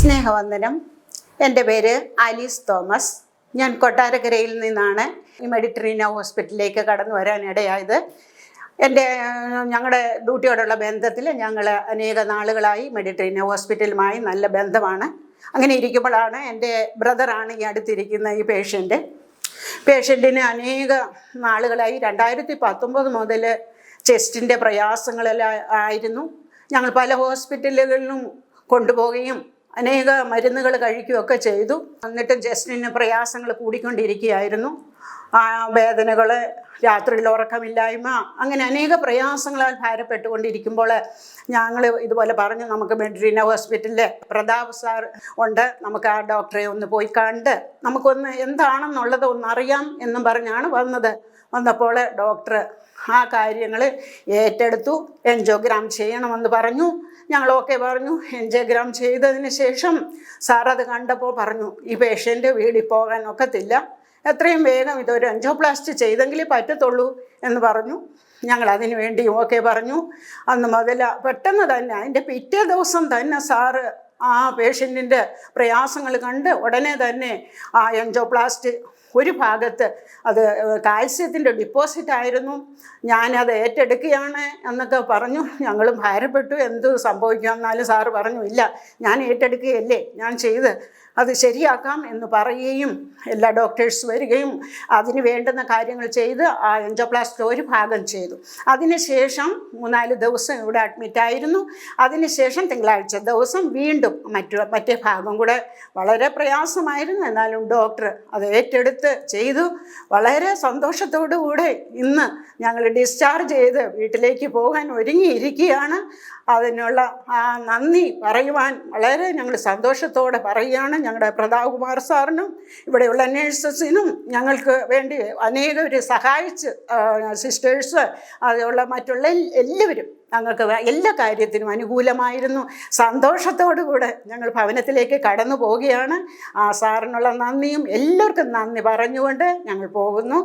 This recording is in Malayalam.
സ്നേഹവന്ദനം. എന്റെ പേര് ആലീസ് തോമസ്. ഞാൻ കൊട്ടാരക്കരയിൽ നിന്നാണ് ഈ മെഡിറ്ററീന ഹോസ്പിറ്റലിലേക്ക് കടന്നു വരാനിടയായത് എന്റെ ഞങ്ങളുടെ ഡ്യൂട്ടിയോടുള്ള ബന്ധത്തിൽ ഞങ്ങൾ അനേക നാളുകളായി മെഡിറ്ററീന ഹോസ്പിറ്റലുമായി നല്ല ബന്ധമാണ്. അങ്ങനെ ഇരിക്കുമ്പോഴാണ് എന്റെ ബ്രദറാണ് ഈ അടുത്തിരിക്കുന്ന ഈ പേഷ്യന്റ്. പേഷ്യന്റിന് അനേക നാളുകളായി രണ്ടായിരത്തി പത്തൊമ്പത് മുതൽ ചെസ്റ്റിന്റെ പ്രയാസങ്ങളെല്ലാം ആയിരുന്നു. ഞങ്ങൾ പല ഹോസ്പിറ്റലുകളിലും കൊണ്ടുപോവുകയും അനേക മരുന്നുകൾ കഴിക്കുകയൊക്കെ ചെയ്തു. എന്നിട്ടും ജസ്റ്റിന് പ്രയാസങ്ങൾ കൂടിക്കൊണ്ടിരിക്കുകയായിരുന്നു. വേദനകൾ രാത്രിയിൽ ഉറക്കമില്ലായ്മ അങ്ങനെ അനേക പ്രയാസങ്ങളാൽ ഭാരപ്പെട്ടുകൊണ്ടിരിക്കുമ്പോൾ ഞങ്ങൾ ഇതുപോലെ പറഞ്ഞു നമുക്ക് മെഡ്രീന ഹോസ്പിറ്റലിലെ പ്രതാപ് സാർ ഉണ്ട് നമുക്ക് ആ ഡോക്ടറെ ഒന്ന് പോയി കണ്ട് നമുക്കൊന്ന് എന്താണെന്നുള്ളത് ഒന്നറിയാം എന്നും പറഞ്ഞാണ് വന്നത്. വന്നപ്പോൾ ഡോക്ടർ ആ കാര്യങ്ങൾ ഏറ്റെടുത്തു എൻജോഗ്രാം ചെയ്യണമെന്ന് പറഞ്ഞു. ഞങ്ങളൊക്കെ പറഞ്ഞു. എൻജോഗ്രാം ചെയ്തതിന് ശേഷം സാർ അത് കണ്ടപ്പോൾ പറഞ്ഞു ഈ പേഷ്യന്റ് വീടിൽ പോകാൻ ഒക്കത്തില്ല. എത്രയും വേഗം ഇതൊരു എൻജോപ്ലാസ്റ്റ് ചെയ്തെങ്കിലേ പറ്റത്തുള്ളൂ എന്ന് പറഞ്ഞു. ഞങ്ങൾ അതിന് വേണ്ടി ഓക്കെ പറഞ്ഞു. അന്ന് മുതൽ പെട്ടെന്ന് തന്നെ അതിന്റെ പിറ്റേ ദിവസം തന്നെ സാറ് ആ പേഷ്യന്റിന്റെ പ്രയാസങ്ങൾ കണ്ട് ഉടനെ തന്നെ ആ എൻജോപ്ലാസ്റ്റ് ഒരു ഭാഗത്ത് അത് കാൽസ്യത്തിന്റെ ഡിപ്പോസിറ്റ് ആയിരുന്നു. ഞാനത് ഏറ്റെടുക്കുകയാണ് എന്നൊക്കെ പറഞ്ഞു. ഞങ്ങളും ഭാരപ്പെട്ടു. എന്ത് സംഭവിക്കാം എന്നാലും സാറ് പറഞ്ഞു ഇല്ല ഞാൻ ഏറ്റെടുക്കുകയല്ലേ ഞാൻ ചെയ്ത് അത് ശരിയാക്കാം എന്ന് പറയുകയും എല്ലാ ഡോക്ടേഴ്സ് വരികയും അതിന് വേണ്ടുന്ന കാര്യങ്ങൾ ചെയ്ത് ആ എൻജോപ്ലാസ്റ്റ് ഒരു ഭാഗം ചെയ്തു. അതിനുശേഷം മൂന്നാൽ ദിവസം ഇവിടെ അഡ്മിറ്റായിരുന്നു അതിനുശേഷം തിങ്കളാഴ്ച ദിവസം വീണ്ടും മറ്റു മറ്റേ ഭാഗം കൂടെ വളരെ പ്രയാസമായിരുന്നു. എന്നാലും ഡോക്ടർ അത് ഏറ്റെടുത്ത്. ചെയ്തു. വളരെ സന്തോഷത്തോടു കൂടെ ഇന്ന് ഞങ്ങൾ ഡിസ്ചാർജ് ചെയ്ത് വീട്ടിലേക്ക് പോകാൻ ഒരുങ്ങിയിരിക്കുകയാണ്. അതിനുള്ള ആ നന്ദി പറയുവാൻ വളരെ ഞങ്ങൾ സന്തോഷത്തോടെ പറയുകയാണ്. ഞങ്ങളുടെ പ്രതാപകുമാർ സാറിനും ഇവിടെയുള്ള നേഴ്സസിനും ഞങ്ങൾക്ക് വേണ്ടി അനേകർ സഹായിച്ച് സിസ്റ്റേഴ്സ് അതുള്ള മറ്റുള്ള എല്ലാവരും ഞങ്ങൾക്ക് എല്ലാ കാര്യത്തിനും അനുകൂലമായിരുന്നു. സന്തോഷത്തോടു കൂടെ ഞങ്ങൾ ഭവനത്തിലേക്ക് കടന്നു പോവുകയാണ്. ആ സാറിനുള്ള നന്ദിയും എല്ലാവർക്കും നന്ദി പറഞ്ഞുകൊണ്ട് ഞങ്ങൾ പോകുന്നു.